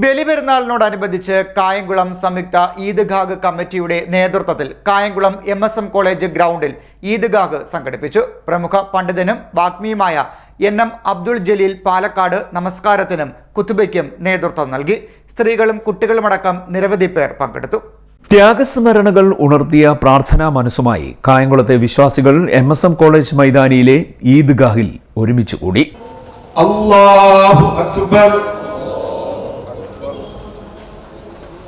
ബലിപെരുന്നാളിനോടനുബന്ധിച്ച് കായംകുളം സംയുക്ത ഈദ്ഗാഹ് കമ്മിറ്റിയുടെ നേതൃത്വത്തിൽ Kayamkulam M S M college ഗ്രൗണ്ടിൽ ഈദ്ഗാഹ് സംഘടിപ്പിച്ചു. പ്രമുഖ പണ്ഡിതനും വാഗ്മിയുമായ എൻ എം അബ്ദുൾ ജലീൽ പാലക്കാട് നമസ്കാരത്തിനും കുത്തുബയ്ക്കും നേതൃത്വം നൽകി. സ്ത്രീകളും കുട്ടികളുമടക്കം നിരവധി പേർ പങ്കെടുത്തു. ത്യാഗസ്മരണകൾ ഉണർത്തിയ പ്രാർത്ഥനാ മനസ്സുമായി കായംകുളത്തെ വിശ്വാസികൾ എം എസ് എം കോളേജ് മൈതാനിയിലെ ഈദ്ഗാഹിൽ ഒരുമിച്ചുകൂടി അക്ബർ.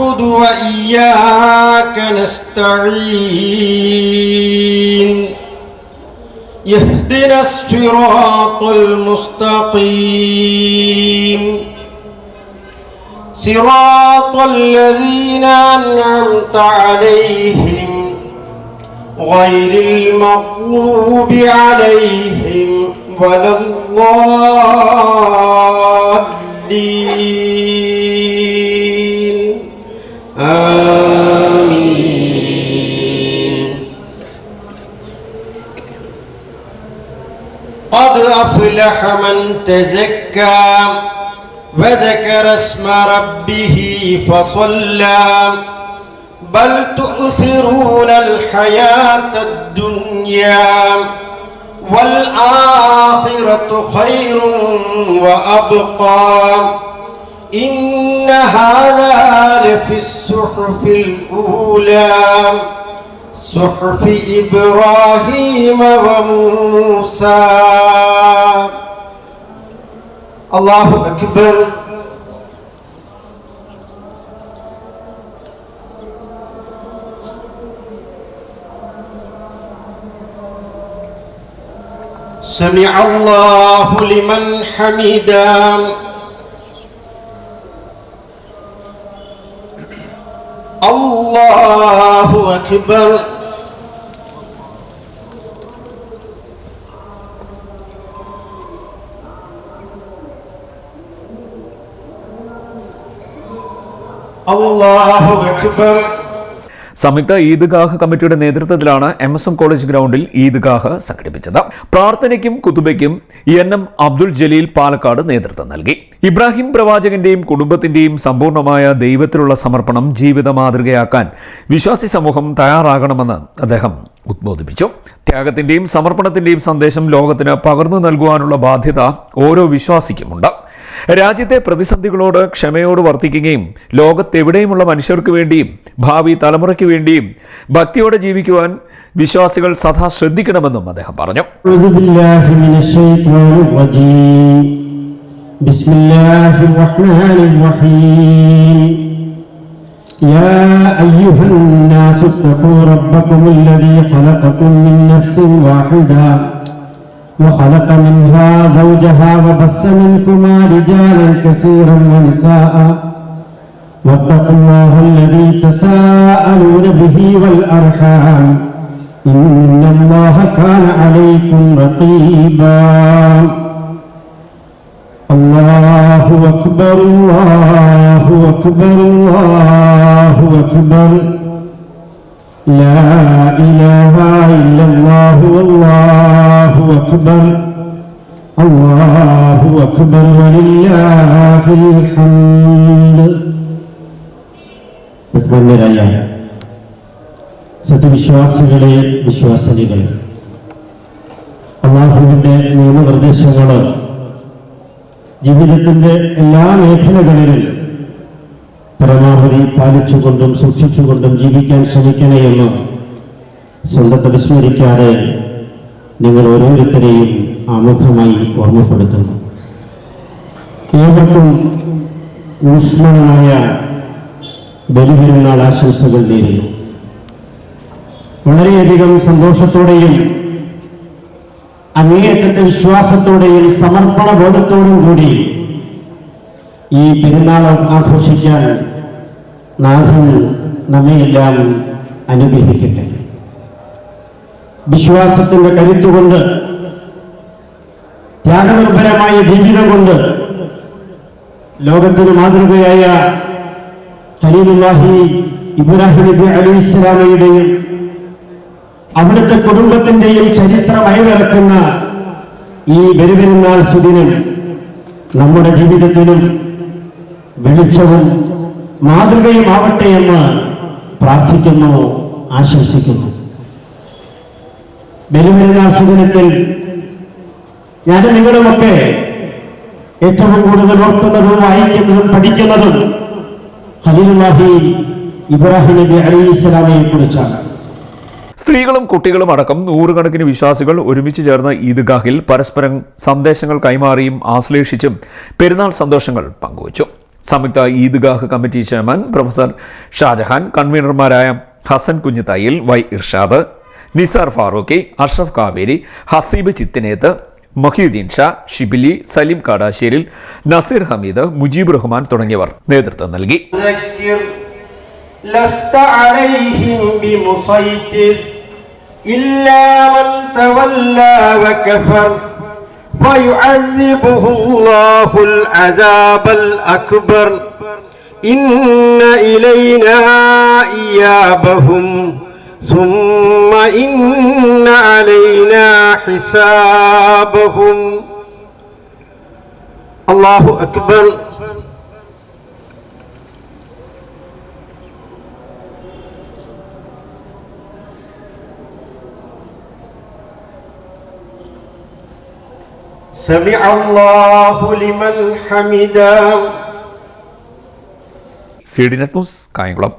وإياك نستعين. يهدنا الصراط المستقيم. صراط الذين أنعمت عليهم غير المغضوب عليهم ولا الضالين. آمين. قد أفلح من تزكى وذكر اسم ربه فصلى. بل تؤثرون الحياة الدنيا والآخرة خير وأبقى. إن هذا لفي الصحف الأولى صحف إبراهيم وموسى. الله أكبر. سمع الله لمن حمدا الله أكبر. الله أكبر. സംയുക്ത ഈദ്ഗാഹ് കമ്മിറ്റിയുടെ നേതൃത്വത്തിലാണ് എം എസ് എം കോളേജ് ഗ്രൗണ്ടിൽ ഈദ്ഗാഹ് സംഘടിപ്പിച്ചത്. പ്രാർത്ഥനയ്ക്കും കുതുബയ്ക്കും എൻ എം അബ്ദുൾ ജലീൽ പാലക്കാട് നേതൃത്വം നൽകി. ഇബ്രാഹിം പ്രവാചകന്റെയും കുടുംബത്തിന്റെയും സമ്പൂർണമായ ദൈവത്തിലുള്ള സമർപ്പണം ജീവിത മാതൃകയാക്കാൻ വിശ്വാസി സമൂഹം തയ്യാറാകണമെന്ന് അദ്ദേഹം ഉദ്ബോധിപ്പിച്ചു. ത്യാഗത്തിന്റെയും സമർപ്പണത്തിന്റെയും സന്ദേശം ലോകത്തിന് പകർന്നു നൽകുവാനുള്ള ബാധ്യത ഓരോ വിശ്വാസിക്കുമുണ്ട്. രാജ്യത്തെ പ്രതിസന്ധികളോട് ക്ഷമയോട് വർത്തിക്കുകയും ലോകത്തെവിടെയുമുള്ള മനുഷ്യർക്ക് വേണ്ടിയും ഭാവി തലമുറയ്ക്ക് വേണ്ടിയും ഭക്തിയോടെ ജീവിക്കുവാൻ വിശ്വാസികൾ സദാ ശ്രദ്ധിക്കണമെന്നും അദ്ദേഹം പറഞ്ഞു أعوذ بالله من الشيطان الرجيم بسم الله الرحمن الرحيم يا أيها الناس اتقوا ربكم الذي خلقكم من نفس واحدة وخلق منها زوجها وبث منكما رجالا كثيرا ونساء. واتقوا الله الذي تساءلون به والأرحام. إن الله كان عليكم رقيبا. الله أكبر الله أكبر الله أكبر. لا إله إلا أكبر الله أكبر ولله الحمد ബഹുമാന്യരായ സത്യവിശ്വാസികളെ വിശ്വാസിനികൾ അള്ളാഹുവിൻ്റെ നിയമനിർദ്ദേശങ്ങൾ ജീവിതത്തിൻ്റെ എല്ലാ മേഖലകളിലും പരമാവധി പാലിച്ചുകൊണ്ടും സൂക്ഷിച്ചുകൊണ്ടും ജീവിക്കാൻ ശ്രമിക്കണമെന്ന് സ്വന്തത്തെ വിസ്മരിക്കാതെ നിങ്ങൾ ഓരോരുത്തരെയും ആമുഖമായി ഓർമ്മപ്പെടുത്തുന്നു. ഏവർക്കും ഊഷ്മളമായ ബലിപെരുന്നാൾ ആശംസകൾ നേരുന്നു. വളരെയധികം സന്തോഷത്തോടെയും അങ്ങേയറ്റത്തെ വിശ്വാസത്തോടെയും സമർപ്പണ ബോധത്തോടും കൂടി ഈ പെരുന്നാൾ ആഘോഷിക്കാൻ നാഥൻ നമ്മയെല്ലാം അനുഗ്രഹിക്കട്ടെ. വിശ്വാസത്തിന്റെ കരുത്തുകൊണ്ട് ത്യാഗനിർഭരമായ ജീവിതം കൊണ്ട് ലോകത്തിന് മാതൃകയായ ഖലീലുല്ലാഹി ഇബ്രാഹിം നബി അലി ഇസ്ലാമയുടെയും അവിടുത്തെ കുടുംബത്തിന്റെയും ചരിത്രം അയവിറക്കുന്ന ഈ ബലിപെരുന്നാൾ സുദിനം നമ്മുടെ ജീവിതത്തിലും വെളിച്ചവും മാതൃകയുമാവട്ടെ എന്ന് പ്രാർത്ഥിക്കുന്നു ആശംസിക്കുന്നു. ബലിപെരുന്നാൾ ഞാൻ നിങ്ങളുമൊക്കെ ഏറ്റവും കൂടുതൽ ഓർക്കുന്നതും വായിക്കുന്നതും പഠിക്കുന്നതും ഖലീലുല്ലാഹി ഇബ്രാഹിം നബി അലൈഹി കുറിച്ചാണ്. സ്ത്രീകളും കുട്ടികളും അടക്കം നൂറുകണക്കിന് വിശ്വാസികൾ ഒരുമിച്ച് ചേർന്ന ഈദ്ഗാഹിൽ പരസ്പരം സന്ദേശങ്ങൾ കൈമാറിയും ആശ്ലേഷിച്ചും പെരുന്നാൾ സന്തോഷങ്ങൾ പങ്കുവച്ചു. സംയുക്ത Eidgah committee chairman professor Shajahan കൺവീനർമാരായ Hasan Kunjithayil Y Irshad Nisar Farooqui Ashraf Kaveri Haseeb Chithineth Mohiuddin Shah Shibili Saleem Kadasseril Naseer Hameed Mujeeb Rahman തുടങ്ങിയവർ നേതൃത്വം നൽകി. ഇന്ന ഇലൈന ഇയാബഹും ثم إن علينا حسابهم الله أكبر سمع الله لمن حمدا سيدنا نتوس كاينغلوب